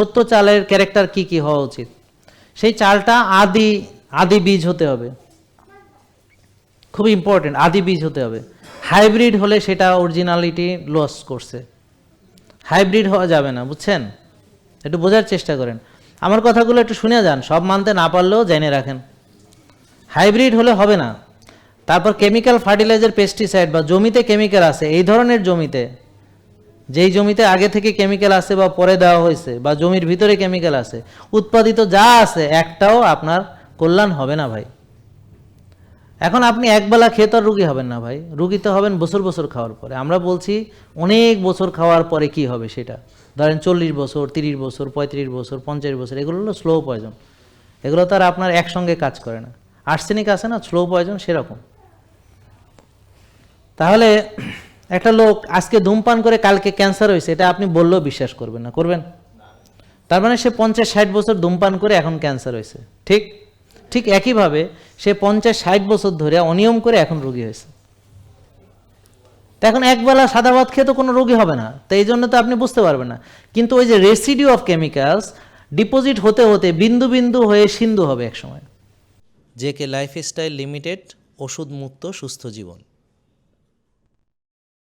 সত্য চালের ক্যারেক্টার কি কি হওয়া উচিত? সেই চালটা আদি আদি বীজ হতে হবে। খুব ইম্পর্টেন্ট আদি বীজ হতে হবে। হাইব্রিড হলে সেটা অরিজিনালিটি লস করছে। হাইব্রিড হওয়া যাবে না, বুঝছেন? একটু বোঝার চেষ্টা করেন। আমার কথাগুলো একটু শুনে যান, সব মানতে না পারলেও জেনে রাখেন। হাইব্রিড হলে হবে না। তারপর কেমিক্যাল ফার্টিলাইজার পেস্টিসাইড বা জমিতে কেমিক্যাল আছে, এই ধরনের জমিতে যেই জমিতে আগে থেকে কেমিক্যাল আছে বা পরে দেওয়া হয়েছে বা জমির ভিতরে কেমিক্যাল আছে, উৎপাদিত যা আছে, একটাও আপনার কল্যাণ হবে না ভাই। এখন আপনি একবেলা খেয়ে তো আর রুগী হবেন না ভাই। রুগী তো হবেন বছর বছর খাওয়ার পরে। আমরা বলছি অনেক বছর খাওয়ার পরে কি হবে সেটা? ধরেন চল্লিশ বছর, তিরিশ বছর, পঁয়ত্রিশ বছর, পঞ্চাশ বছর, এগুলো হলো স্লো পয়জন এগুলো তো আর আপনার একসঙ্গে কাজ করে না। আর্সেনিক আছে না স্লো পয়জন সেরকম। তাহলে একটা লোক আজকে ধূমপান করে কালকে ক্যান্সার হয়েছে, এটা আপনি বললেও বিশ্বাস করবেন না। করবেন? তার মানে সে পঞ্চাশ ষাট বছর ধূমপান করে এখন ক্যান্সার হয়েছে। ঠিক? ঠিক একইভাবে সে পঞ্চাশ ষাট বছর ধরে অনিয়ম করে এখন রোগী হয়েছে। তো এখন একবেলা সাদা ভাত খেয়ে তো কোনো রোগী হবে না। তো এই জন্য তো আপনি বুঝতে পারবেন না। কিন্তু ওই যে রেসিডিউ অফ কেমিক্যালস ডিপোজিট হতে হতে বিন্দু বিন্দু হয়ে সিন্ধু হবে একসময়। জে কে লাইফস্টাইল লিমিটেড ওষুধ মুক্ত সুস্থ জীবন।